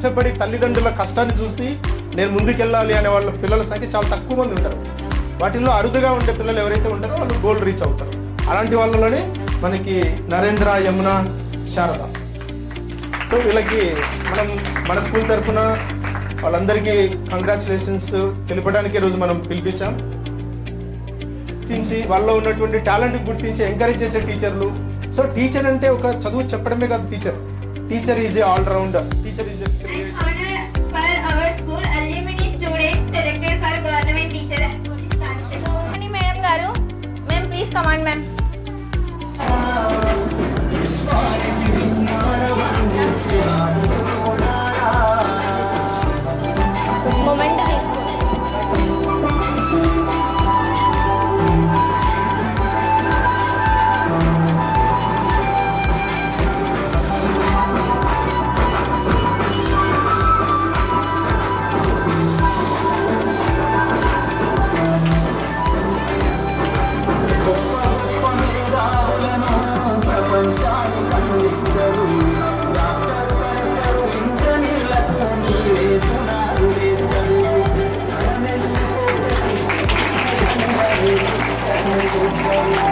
కష్టపడి తల్లిదండ్రుల కష్టాన్ని చూసి నేను ముందుకెళ్ళాలి అనే వాళ్ళ పిల్లల సంఖ్య చాలా తక్కువ మంది ఉంటారు. వాటిల్లో అరుదుగా ఉండే పిల్లలు ఎవరైతే ఉంటారో వాళ్ళు గోల్ రీచ్ అవుతారు. అలాంటి వాళ్ళలోనే మనకి నరేంద్ర యమున శారద. సో వీళ్ళకి మనం మన స్కూల్ తరఫున వాళ్ళందరికీ కంగ్రాచులేషన్స్ తెలిపడానికి ఈరోజు మనం పిలిపించాం. గుర్తించి వాళ్ళలో ఉన్నటువంటి టాలెంట్ గుర్తించి ఎంకరేజ్ చేసే టీచర్లు సో టీచర్ అంటే ఒక చదువు చెప్పడమే కాదు teacher teacher is a all Come on, ma'am. Madam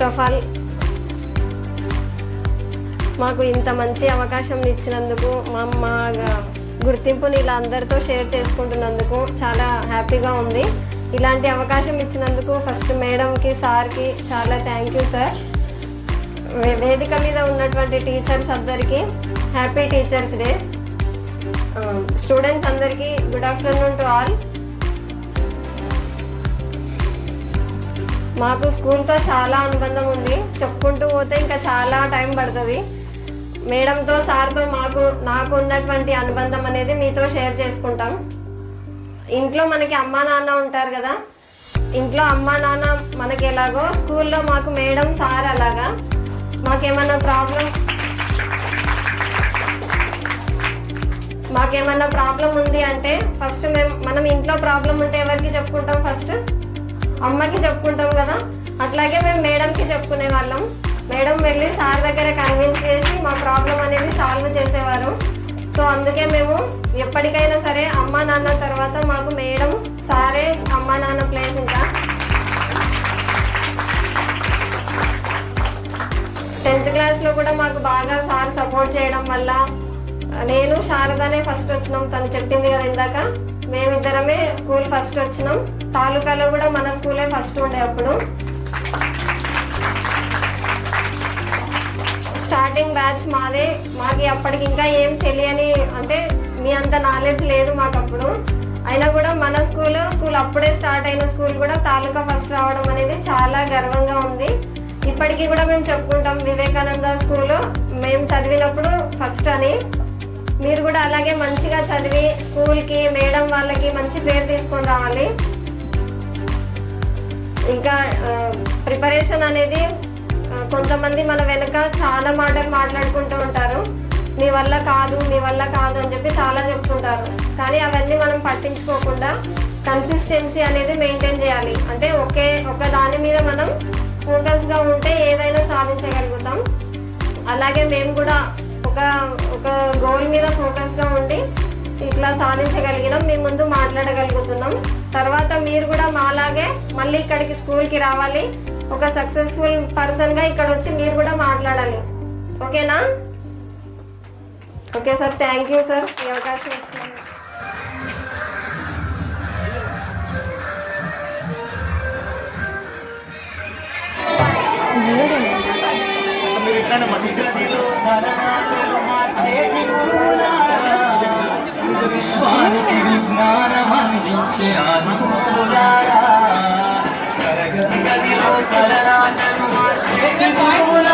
first of all మాకు ఇంత మంచి అవకాశం ఇచ్చినందుకు మా మా గుర్తింపుని ఇలా అందరితో షేర్ చేసుకుంటున్నందుకు చాలా హ్యాపీగా ఉంది. ఇలాంటి అవకాశం ఇచ్చినందుకు ఫస్ట్ మేడంకి సార్కి చాలా థ్యాంక్ యూ సార్ వే- వేదిక మీద ఉన్నటువంటి టీచర్స్ అందరికీ హ్యాపీ టీచర్స్ డే స్టూడెంట్స్ అందరికీ గుడ్ ఆఫ్టర్నూన్ టు ఆల్ మాకు స్కూల్తో చాలా అనుబంధం ఉంది. చెప్పుకుంటూ పోతే ఇంకా చాలా టైం పడుతుంది. మేడంతో సార్తో మాకు నాకు ఉన్నటువంటి అనుబంధం అనేది మీతో షేర్ చేసుకుంటాం. ఇంట్లో మనకి అమ్మా నాన్న ఉంటారు కదా. ఇంట్లో అమ్మా నాన్న మనకి ఎలాగో స్కూల్లో మాకు మేడం సార్ అలాగా. మాకేమన్నా ప్రాబ్లం? మాకేమన్నా ప్రాబ్లం ఉంది అంటే ఫస్ట్ మేము మనం ఇంట్లో ప్రాబ్లం ఉంటే ఎవరికి చెప్పుకుంటాం ఫస్ట్? అమ్మకి చెప్పుకుంటాం కదా. అట్లాగే మేము మేడంకి చెప్పుకునే వాళ్ళం. మేడం వెళ్ళి సార్ దగ్గర కన్విన్స్ చేసి మా ప్రాబ్లం అనేది సాల్వ్ చేసేవారు. సో అందుకే మేము ఎప్పటికైనా సరే అమ్మ నాన్న తర్వాత మాకు మేడం సారే అమ్మ నాన్న ప్లేస్ ఇంకా. టెన్త్ క్లాస్లో కూడా మాకు బాగా సార్ సపోర్ట్ చేయడం వల్ల నేను శారదానే ఫస్ట్ వచ్చినాం. తను చెప్పింది కదా ఇందాక. మేమిద్దరమే స్కూల్ ఫస్ట్ వచ్చినాం. తాలూకాలో కూడా మన స్కూలే ఫస్ట్ ఉండే అప్పుడు. స్టార్టింగ్ బ్యాచ్ మాదే. మాకు అప్పటికి ఇంకా ఏం తెలియని అంటే మీ అంత నాలెడ్జ్ లేదు మాకు అప్పుడు. అయినా కూడా మన స్కూల్ స్కూల్ అప్పుడే స్టార్ట్ అయిన స్కూల్ కూడా తాలూకా ఫస్ట్ రావడం అనేది చాలా గర్వంగా ఉంది. ఇప్పటికీ కూడా మేము చెప్పుకుంటాం వివేకానంద స్కూల్. మేము చదివినప్పుడు ఫస్ట్ అని. మీరు కూడా అలాగే మంచిగా చదివి స్కూల్కి మేడం వాళ్ళకి మంచి పేరు తీసుకొని రావాలి. ఇంకా ప్రిపరేషన్ అనేది కొంతమంది మన వెనుక చాలా మాటలు మాట్లాడుకుంటూ ఉంటారు. నీ వల్ల కాదు నీ వల్ల కాదు అని చెప్పి చాలా చెప్తుంటారు. కానీ అవన్నీ మనం పట్టించుకోకుండా కన్సిస్టెన్సీ అనేది మెయింటైన్ చేయాలి. అంటే ఒకే ఒక దాని మీద మనం ఫోకస్గా ఉంటే ఏదైనా సాధించగలుగుతాం. అలాగే మేము కూడా ఒక ఒక గోల్ మీద ఫోకస్గా ఉండి ఇట్లా సాధించగలిగినాం. మీ ముందు మాట్లాడగలుగుతున్నాం. తర్వాత మీరు కూడా మాలాగే మళ్ళీ ఇక్కడికి స్కూల్కి రావాలి. ఒక సక్సెస్ఫుల్ పర్సన్గా ఇక్కడ వచ్చి మీరు కూడా మాట్లాడాలి. ఓకేనా? Okay sir thank you sir. ఈ అవకాశం ఇచ్చినందుకు. మీరు ఇట్లానే చేతి గురువులారా. విశ్వానికి విజ్ఞానం అందించే ఆదిమూలారా తరగతి గదిలో తలరాతలు చేతి గురువులారా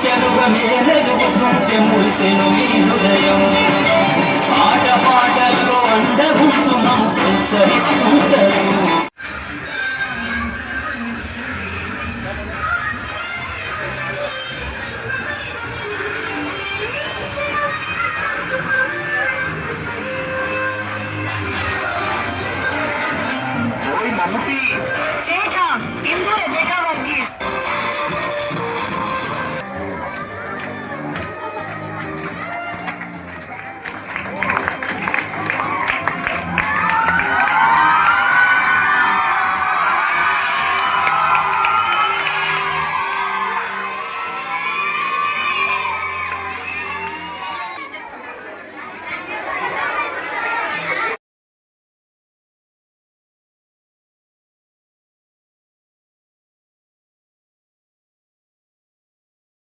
అంచలంచెలుగా మేలెదుగుతుంటే మురిసెను మీ హృదయం ఆట పాటల్లో అండగుంటున్నాం మమ్ము